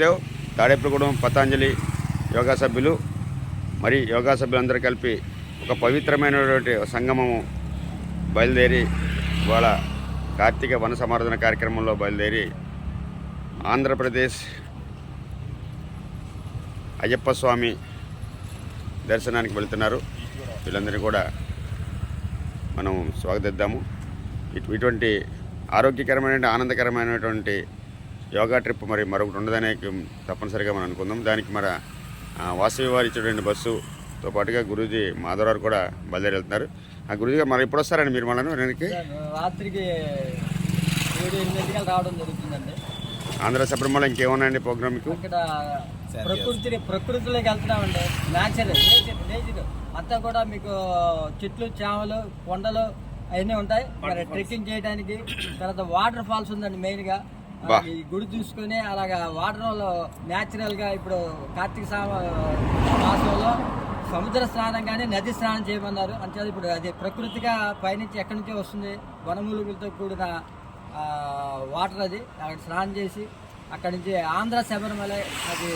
దేవ్ తాడేపల్లిగూడెం పతాంజలి యోగా సభ్యులు. మరి యోగా సభ్యులందరూ కలిపి ఒక పవిత్రమైనటువంటి సంగమము బయలుదేరి ఇవాళ కార్తీక వన సమారాధన కార్యక్రమంలో బయలుదేరి ఆంధ్రప్రదేశ్ అయ్యప్ప స్వామి దర్శనానికి వెళ్తున్నారు. వీళ్ళందరినీ కూడా మనం స్వాగతిద్దాము. ఇటు ఇటువంటి ఆరోగ్యకరమైన ఆనందకరమైనటువంటి యోగా ట్రిప్ మరి మరొకటి ఉండదనే తప్పనిసరిగా మనం అనుకుందాం. దానికి మన వాసవి వారు ఇచ్చినటువంటి బస్సుతో పాటుగా గురూజీ మాధవరావు కూడా బయలుదేరి వెళ్తున్నారు ఆ గురూజీ గారు మరి ఎప్పుడు వస్తారండి మీరు మళ్ళీ రాత్రికి రావడం జరుగుతుందండి. ఆంధ్ర శబరిమల ఇంకేమున్నాయండి ప్రోగ్రామ్ మీకు? ప్రకృతిని ప్రకృతిలోకి వెళ్తున్నామండి. న్యాచురల్ నేచర్ నేచర్ అంతా కూడా మీకు చెట్లు చేమలు కొండలు అవన్నీ ఉంటాయి. మరి ట్రెక్కింగ్ చేయడానికి తర్వాత వాటర్ ఫాల్స్ ఉందండి మెయిన్గా. ఈ గుడి చూసుకొని అలాగా వాటర్ న్యాచురల్గా ఇప్పుడు కార్తీక మాసంలో సముద్ర స్నానం కానీ నది స్నానం చేయమన్నారు. అంటే ఇప్పుడు అది ప్రకృతిగా పైనుంచి ఎక్కడి నుంచో వస్తుంది. వనమూలికలతో కూడిన వాటర్ అది. అక్కడ స్నానం చేసి అక్కడి నుంచి ఆంధ్ర శబరిమల అది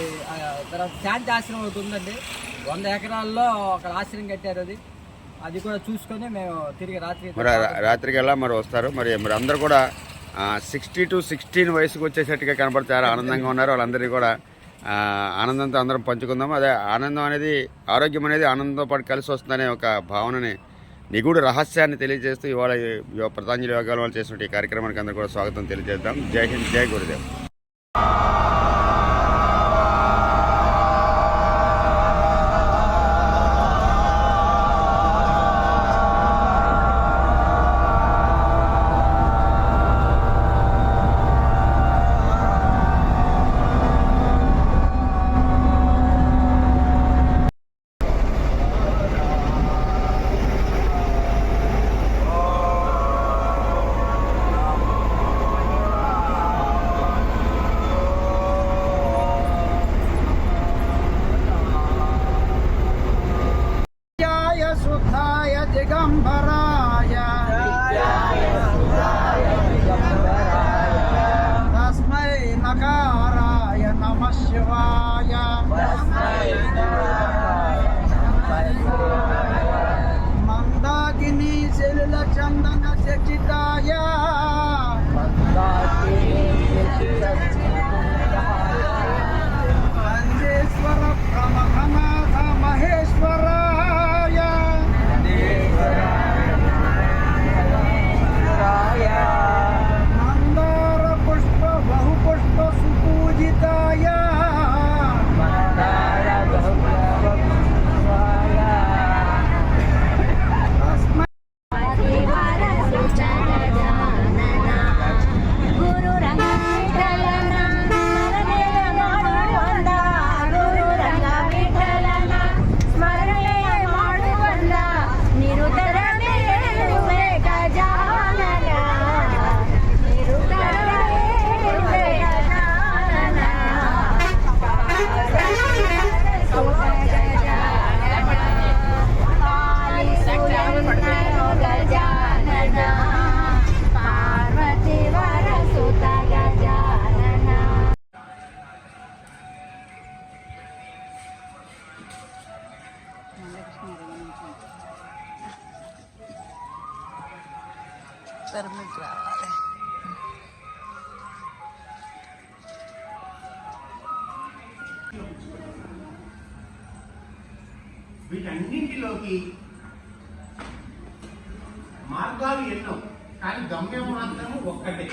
తర్వాత శాంతి ఆశ్రమం ఒకటి ఉందండి. వంద ఎకరాల్లో అక్కడ ఆశ్రమం కట్టారు అది. అది కూడా చూసుకొని మేము తిరిగి రాత్రి మరి రా- రాత్రికల్లా మరి వస్తారు? మరి మరి అందరూ కూడా సిక్స్టీ టు సిక్స్టీన్ వయసుకు వచ్చేసట్టుగా కనపడతారు. ఆనందంగా ఉన్నారు. వాళ్ళందరినీ కూడా ఆనందంతో అందరం పంచుకుందాం. అదే ఆనందం అనేది ఆరోగ్యం అనేది ఆనందంతో పాటు కలిసి వస్తుందనే ఒక భావనని నిగూఢ రహస్యాన్ని తెలియజేస్తూ ఇవాళ యువ యో- యోగాల వాళ్ళు చేసిన ఈ కార్యక్రమానికి అందరూ కూడా స్వాగతం తెలియజేద్దాం. జై హింద్ జై గురుదేవ్. शुद्धाय दिगम्बराय तस्मै नकाराय नमः शिवाय मन्दाकिनी शिलचन्दन चकिताय పర్మిట్ రావాలి వీటన్నింటిలోకి మార్గాలు ఎన్నో కానీ గమ్యం మాత్రం ఒక్కటే.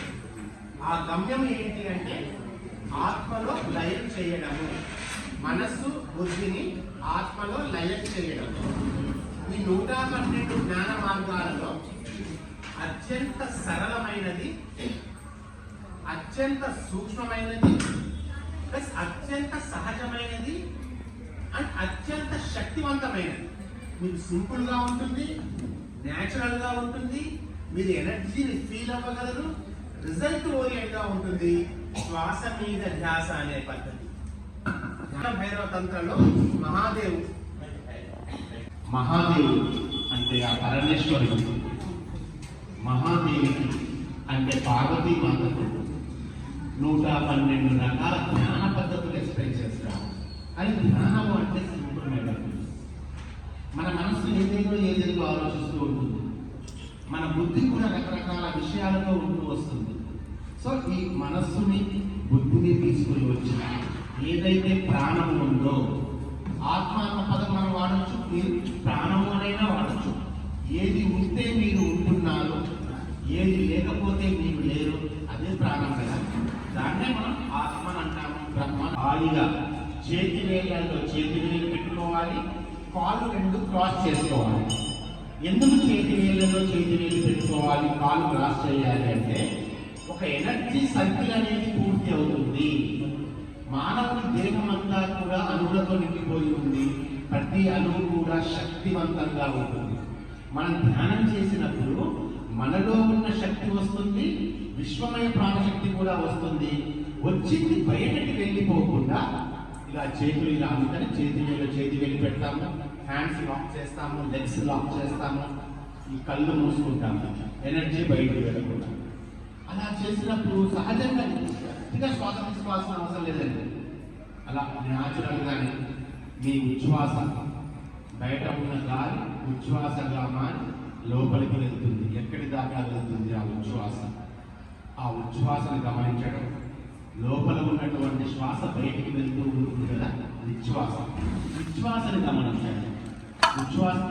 ఆ గమ్యం ఏంటి అంటే ఆత్మలో లయం చేయడము. మనస్సు బుద్ధిని ఆత్మలో లయం చేయడం ఈ నూట పన్నెండు జ్ఞాన మార్గాలలో అత్యంత సరళమైనది అత్యంత సూక్ష్మమైనది ప్లస్ అత్యంత సహజమైనది అండ్ అత్యంత శక్తివంతమైనది. మీకు సింపుల్గా ఉంటుంది న్యాచురల్గా ఉంటుంది మీరు ఎనర్జీని ఫీల్ అవ్వగలరు రిజల్ట్ ఓరియంట్గా ఉంటుంది శ్వాస మీద ధ్యాస అనే పద్ధతి. భైరవ తంత్రంలో మహాదేవుడు. మహాదేవుడు అంటే ఆ పరమేశ్వరుడు. మహాదేవికి అంటే పార్వతీ మాతకు నూట పన్నెండు రకాల జ్ఞాన పద్ధతులు ఎక్స్ప్లెయిన్ చేస్తారు. అది జ్ఞానము అంటే సింపుల్ మన మనసు ఏదేదో ఏదేదో ఆలోచిస్తూ ఉంటుంది. మన బుద్ధి కూడా రకరకాల విషయాలతో ఉంటూ వస్తుంది. సో ఈ మనస్సుని బుద్ధిని తీసుకుని వచ్చి ఏదైతే ప్రాణం ఉందో ఆత్మ అన్న పదం మనం వాడచ్చు ప్రాణము అనైనా వాడచ్చు. ఏది ఉంటే మీరు ఉంటున్నారు ఏది లేకపోతే మీరు లేరు అదే ప్రాణం కదా దాన్నే మనం ఆత్మని అంటాము బ్రహ్మ హాయిగా చేతి వేళ్ళలో చేతి వేలు పెట్టుకోవాలి కాళ్ళు రెండు క్రాస్ చేసుకోవాలి. ఎందుకు చేతి వేళ్ళలో చేతి వేలు పెట్టుకోవాలి కాలు క్రాస్ చేయాలి అంటే ఒక ఎనర్జీ సర్కిల్ అనేది పూర్తి అవుతుంది. మానవుని దేహం అంతా కూడా అణువులతో నిండిపోయి ఉంది. ప్రతి అణువు కూడా శక్తివంతంగా ఉంటుంది. మనం ధ్యానం చేసినప్పుడు మనలో ఉన్న శక్తి వస్తుంది విశ్వమయ ప్రాణశక్తి కూడా వస్తుంది. వచ్చింది బయటకి వెళ్ళిపోకుండా ఇలా చేతులు ఇలా అందుకని చేతి మీద చేతి వెళ్ళి పెడతాము హ్యాండ్స్ లాక్ చేస్తాము లెగ్స్ లాక్ చేస్తాము ఈ కళ్ళు మూసుకుంటాము ఎనర్జీ బయటకు వెళ్ళకుండా. అలా చేసినప్పుడు సహజంగా గట్టిగా శ్వాస తీసుకోవాల్సిన అవసరం లేదండి. అలా న్యాచురల్ మీ ఉచ్ఛ్వాస బయట ఉన్న గాలి ఉచ్ఛ్వాసంగా మారి లోపలికి వెళ్తుంది. ఎక్కడి దాకా వెళ్తుంది ఆ ఉచ్ఛ్వాస? ఆ ఉచ్ఛ్వాసను గమనించడం. లోపల ఉన్నటువంటి శ్వాస బయటికి వెళ్తూ ఉంటుంది కదా అది ఉచ్ఛ్వాస. గమనించండి. ఉచ్ఛ్వాస